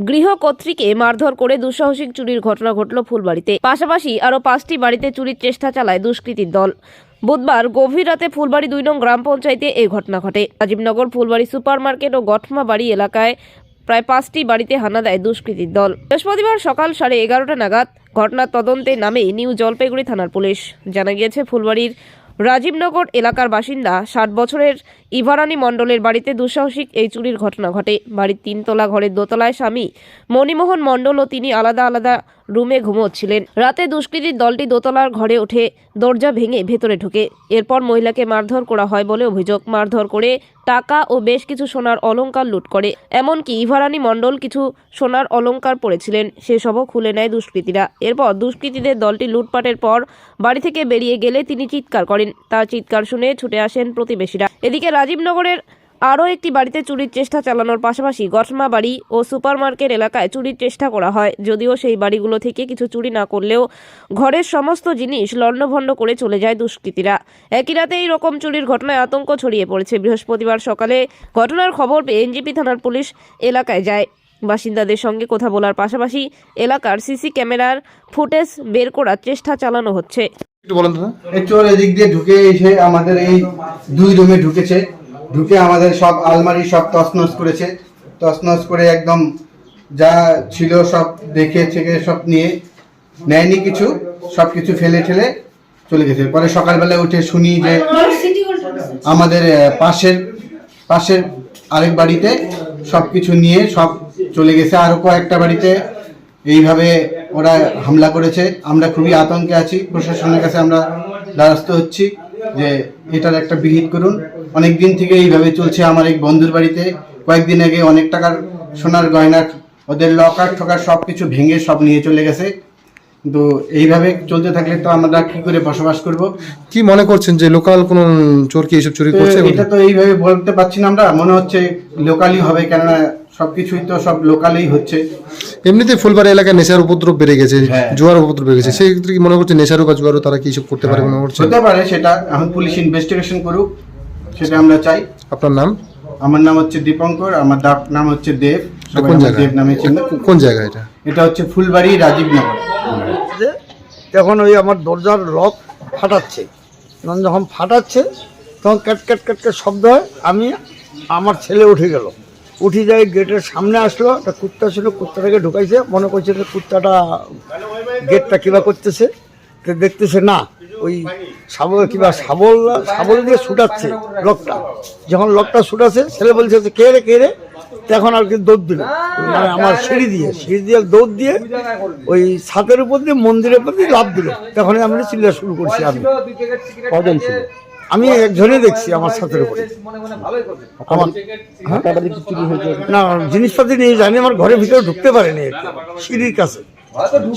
গৃহকর্ত্রীকে মারধর করে দুঃসাহসিক চুরির ঘটনা ঘটল ফুলবাড়িতে। পাশাপাশি আরও পাঁচটি বাড়িতে চুরির চেষ্টা চালায় দুষ্কৃতীর দল। বুধবার গভীর রাতে ফুলবাড়ি দুই নং গ্রাম পঞ্চায়েতে এই ঘটনা ঘটে। রাজীবনগর ফুলবাড়ি সুপার মার্কেট ও গঠমা বাড়ি এলাকায় প্রায় পাঁচটি বাড়িতে হানা দেয় দুষ্কৃতীর দল। বৃহস্পতিবার সকাল সাড়ে এগারোটা নাগাদ ঘটনার তদন্তে নামে নিউ জলপাইগুড়ি থানার পুলিশ। জানা গিয়েছে, ফুলবাড়ির রাজীবনগর এলাকার বাসিন্দা ষাট বছরের ইভারানী মণ্ডলের বাড়িতে দুঃসাহসিক এই চুরির ঘটনা ঘটে। বাড়ির তিনতলা ঘরের দোতলায় স্বামী মণিমোহন মণ্ডল ও তিনি আলাদা আলাদা রুমে ঘুমোচ্ছিলেন। রাতে দুষ্কৃতীর দলটি দোতলার ঘরে উঠে দরজা ভেঙে ভেতরে ঢুকে। এরপর মহিলাকে মারধর করা হয় বলে অভিযোগ। মারধর করে টাকা ও বেশ কিছু সোনার অলঙ্কার লুট করে। এমনকি ইভারানী মণ্ডল কিছু সোনার অলংকার পরেছিলেন। সেসবও খুলে নেয় দুষ্কৃতীরা। এরপর দুষ্কৃতীদের দলটি লুটপাটের পর বাড়ি থেকে বেরিয়ে গেলে তিনি চিৎকার করেন। তার চিৎকার শুনে ছুটে আসেন প্রতিবেশীরা। এদিকে রাজীবনগরের আরও একটি বাড়িতে চুরির চেষ্টা চালানোর পাশাপাশি গঠমা বাড়ি ও সুপারমার্কেট এলাকায় চুরির চেষ্টা করা হয়। যদিও সেই বাড়িগুলো থেকে কিছু চুরি না করলেও ঘরের সমস্ত জিনিস লণ্ডভণ্ড করে চলে যায় দুষ্কৃতীরা। একই রাতে এই রকম চুরির ঘটনায় আতঙ্ক ছড়িয়ে পড়েছে। বৃহস্পতিবার সকালে ঘটনার খবর পেয়ে এনজিপি থানার পুলিশ এলাকায় যায়। বাসিন্দাদের সঙ্গে কথা বলার পাশাপাশি এলাকার সিসি ক্যামেরার ফুটেজ বের করার চেষ্টা চালানো হচ্ছে। একটু বলেন দাদা। এই চোর এদিক দিয়ে ঢুকে এসে আমাদের এই দুই রুমে ঢুকেছে। ঢুকে আমাদের সব আলমারি সব তছনছ করেছে। তছনছ করে একদম যা ছিল সব দেখে থেকে সব নিয়ে, নেয়নি কিছু, সব কিছু ফেলে ঠেলে চলে গেছে। পরে সকালবেলা উঠে শুনি যে আমাদের পাশের পাশের আরেক বাড়িতে সব কিছু নিয়ে সব চলে গেছে। আরও কয়েকটা বাড়িতে এইভাবে ওরা হামলা করেছে। আমরা খুবই আতঙ্কে আছি। প্রশাসনের কাছে আমরা দ্বারস্থ হচ্ছি। যে এটার একটা বিহিত করুন। অনেক দিন থেকে এইভাবে চলছে আমার এক বন্ধুর বাড়িতে। কয়েকদিন আগে অনেক টাকার সোনার গয়না ওদের লকার ঠকার সব কিছু ভেঙে সব নিয়ে চলে গেছে। কিন্তু এইভাবে চলতে থাকলে তো আমরা কি করে বসবাস করব? কি মনে করছেন যে লোকাল কোন চোর কি এইসব চুরি করছে এটা তো এইভাবে বলতে পারছি না আমরা। মনে হচ্ছে লোকালই হবে কেননা সবকিছুই তো সব লোকালেই হচ্ছে। এমনিতে ফুলবাড়ি এলাকায় নেশার উপদ্রব বেড়ে গেছে হ্যাঁ। জোয়ার উপদ্রব বেড়ে গেছে। সেই ক্ষেত্রে কি মনে করছে নেশারও বা জোয়ারও তারা কি এইসব করতে পারে মনে করছে? হতে পারে সেটা এখন পুলিশ ইনভেস্টিগেশন করুক সেটা আমরা চাই। আপনার নাম? আমার নাম হচ্ছে দীপঙ্কর আমার ডাক নাম হচ্ছে দেব। সবাই কোন জায়গা দেব নামে চিনবে কোন জায়গা এটা? এটা হচ্ছে ফুলবাড়ি রাজীবনগর। যে তখন ওই আমার দরজার লক ফাটাচ্ছে তখন যখন ফাটাচ্ছে তখন ক্যাট ক্যাট ক্যাট ক্যাট শব্দ হয় আমি আমার ছেলে উঠে গেল। উঠে যাই গেটের সামনে আসলো, একটা কুত্তা ছিল কুত্তাটাকে ঢুকাইছে, মনে করছে যে কুত্তাটা গেটটা কিবা করতেছে। তো দেখতেছে না, ওই শাবল কিবা শাবল শাবল দিয়ে ছুটাচ্ছে, লকটা। যখন লকটা ছুটাচ্ছে ছেলে বলছে কে রে কে রে? তখন আর কি দৌড় দিল। মানে আমার সিঁড়ি দিয়ে সিঁড়ি দিয়ে দৌড় দিয়ে ওই ছাদের উপর দিয়ে মন্দিরের উপর দিয়ে লাভ দিল। তখনই আমি চিল্লা শুরু করছি আমি। কজন ছিল? আমি একজনই দেখছি আমার ছাদের উপরে। হ্যাঁ? না জিনিসপাতি নিয়ে জানি আমার ঘরের ভিতরে ঢুকতে পারেনি আর সিঁড়ির কাছে।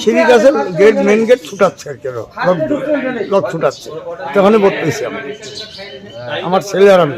সিঁড়ির কাছে গেট মেন গেট ছুটাচ্ছে আর কি। লক ছুটাচ্ছে। তখনই বলতেছি আমি আমার ছেলে আর আমি।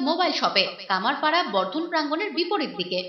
মোবাইল শপে কামারপাড়া বর্ধন প্রাঙ্গনের বিপরীত দিকে।